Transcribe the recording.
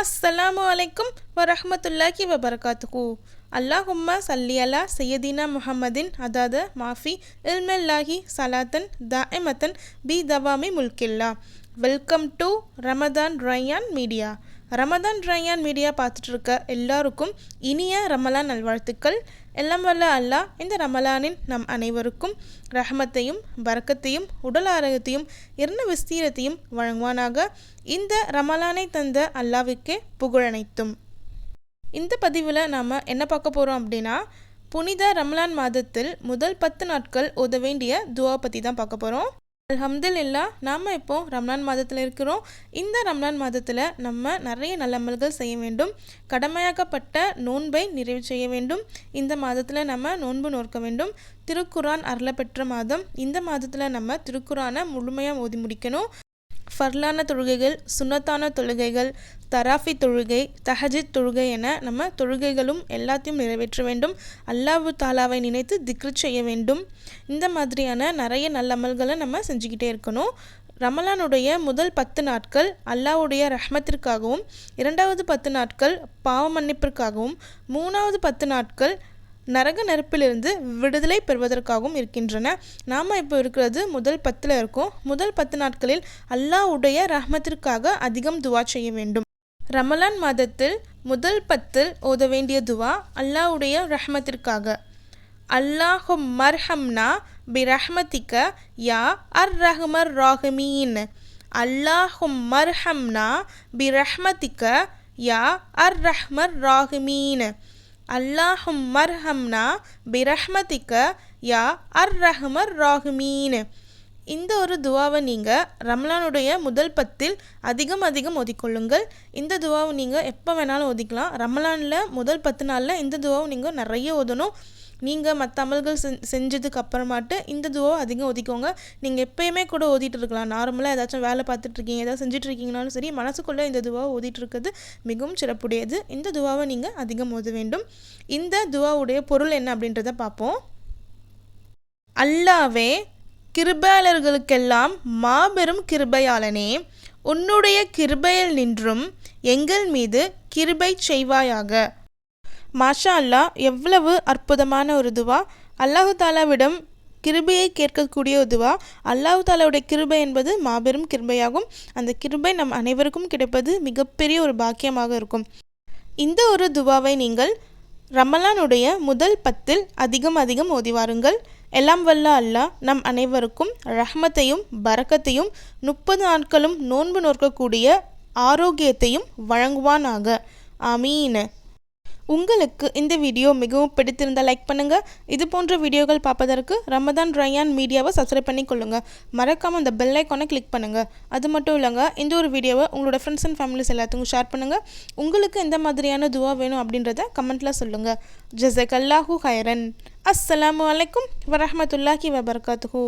அஸ்ஸலாமு அலைக்கும் வரஹ்மத்துல்லாஹி வபரகாத்துக்கு அல்லாஹும்மா சல்லி அலா சையதினா முஹம்மதின் அதாவது மாஃபி இல்மெல்லாஹி சலாத்தன் தாஇமத்தன் பி தவாமி முல்கில்லா. Welcome to Ramadan Rayan media. Ramadan Rayan media பார்த்துட்டு இருக்க எல்லாருக்கும் இனிய ரமலான் நல்வாழ்த்துக்கள். எல்லாம் வல்ல அல்லாஹ் இந்த ரமலானின் நம் அனைவருக்கும் ரஹமத்தையும் வரக்கத்தையும் உடல் ஆரோக்கியத்தையும் இரண விஸ்தீரத்தையும் வழங்குவானாக. இந்த ரமலானை தந்த அல்லாவுக்கே புகழனைத்தும் இந்த பதிவில் நாம் என்ன பார்க்க போகிறோம் அப்படின்னா புனித ரமலான் மாதத்தில் முதல் பத்து நாட்கள் உத வேண்டிய துவா பற்றி தான் பார்க்க போகிறோம் அல்ஹம்துலில்லா நாம் இப்போ ரம்லான் மாதத்தில் இருக்கிறோம். இந்த ரம்லான் மாதத்தில் நம்ம நிறைய நல்லமல்கள் செய்ய வேண்டும். கடமையாக்கப்பட்ட நோன்பை நிறைவு செய்ய வேண்டும். இந்த மாதத்தில் நம்ம நோன்பு நோக்க வேண்டும். திருக்குரான் அருளப்பெற்ற மாதம். இந்த மாதத்தில் நம்ம திருக்குரானை முழுமையாக ஓதி முடிக்கணும். ஃபர்லான தொழுகைகள் சுன்னத்தான தொழுகைகள் தராஃபி தொழுகை தஹஜித் தொழுகை என நம்ம தொழுகைகளும் எல்லாத்தையும் நிறைவேற்ற வேண்டும். அல்லாஹு தாலாவை நினைத்து திக்ரு செய்ய வேண்டும். இந்த மாதிரியான நிறைய நல்ல அமல்களை நம்ம செஞ்சுக்கிட்டே இருக்கணும். ரமலானுடைய முதல் பத்து நாட்கள் அல்லாஹ்வுடைய ரஹ்மத்திற்காகவும் இரண்டாவது பத்து நாட்கள் பாவ மன்னிப்பிற்காகவும் மூணாவது பத்து நாட்கள் நரக நெருப்பிலிருந்து விடுதலை பெறுவதற்காகவும் இருக்கின்றன. நாம் இப்போ இருக்கிறது முதல் பத்தில் இருக்கோம். முதல் பத்து நாட்களில் அல்லாவுடைய ரஹ்மத்திற்காக அதிகம் துவா செய்ய வேண்டும். ரமலான் மாதத்தில் முதல் பத்தில் ஓத வேண்டிய துவா அல்லாஹுடைய ரஹ்மத்திற்காக. அல்லாஹு மர்ஹம்னா பி ரஹ்மதிக்க யா அர் ரஹ்மர் ராஹமீன் அல்லாஹும் மர்ஹம்னா பி ரஹ்மதிக்க யா அர் ரஹ்மர் ராஹமீன் அல்லாஹும் மர்ஹம்னா பிரஹ்மதிக்க யா அர் ரஹ்மர் ராஹ்மீன். இந்த ஒரு துவாவை நீங்கள் ரம்லானுடைய முதல் பத்தில் அதிகம் அதிகம் ஒதிக்கொள்ளுங்கள் இந்த துவாவை நீங்கள் எப்போ வேணாலும் ஒதிக்கலாம் ரமலானில் முதல் பத்து நாளில் இந்த துவாவை நீங்கள் நிறைய ஓதணும். நீங்கள் மற்ற அமல்கள் செ செஞ்சதுக்கு அப்புறமாட்டு இந்த துவா அதிகம் ஒதிக்கோங்க. நீங்கள் எப்பயுமே கூட ஓதிட்டு இருக்கலாம். நார்மலாக ஏதாச்சும் வேலை பார்த்துட்ருக்கீங்க ஏதாவது செஞ்சுட்டு இருக்கீங்கனாலும் சரி மனசுக்குள்ளே இந்த துவாவை ஓதிட்டு இருக்கிறது மிகவும் சிறப்புடையது. இந்த துவாவை நீங்கள் அதிகம் ஓத வேண்டும். இந்த துவாவுடைய பொருள் என்ன அப்படின்றத பார்ப்போம். அல்லாவே கிருபையாளர்களுக்கெல்லாம் மாபெரும் கிருபையாளனே. உன்னுடைய கிருபையில் நின்றும் எங்கள் மீது கிருபை செய்வாயாக. மாஷா அல்லா எவ்வளவு அற்புதமான ஒரு துவா. அல்லாஹு தாலாவிடம் கிருபையை கேட்கக்கூடிய ஒரு அல்லாஹு தாலாவுடைய கிருபை என்பது மாபெரும் கிருபையாகும். அந்த கிருபை நம் அனைவருக்கும் கிடைப்பது மிகப்பெரிய ஒரு பாக்கியமாக இருக்கும். இந்த ஒரு துவாவை நீங்கள் ரமலானுடைய முதல் பத்தில் அதிகம் அதிகம் ஓதி வாருங்கள். எல்லாம் வல்ல அல்லாஹ் நம் அனைவருக்கும் ரஹ்மத்தையும் பரக்கத்தையும் முப்பது நாட்களும் நோன்பு நோக்கக்கூடிய ஆரோக்கியத்தையும் வழங்குவானாக. ஆமீன். உங்களுக்கு இந்த வீடியோ மிகவும் பிடித்திருந்தால் லைக் பண்ணுங்கள் இது போன்ற வீடியோக்கள் பார்ப்பதற்கு ரமதான் ரயான் மீடியாவை சப்ஸ்கிரைப் பண்ணி கொள்ளுங்கள் மறக்காமல் அந்த பெல் ஐக்கானை கிளிக் பண்ணுங்கள் அது மட்டும் இல்லைங்க இந்த ஒரு வீடியோவை உங்களோட ஃப்ரெண்ட்ஸ் அண்ட் ஃபேமிலிஸ் எல்லாத்துக்கும் ஷேர் பண்ணுங்கள் உங்களுக்கு எந்த மாதிரியான துவா வேணும் அப்படின்றத கமெண்ட்டில் சொல்லுங்கள் ஜசக் அல்லாஹூ ஹைரன். அஸ்லாம் அலைக்கும் வரமத்துல்லாஹி வபர்காத்துஹூ.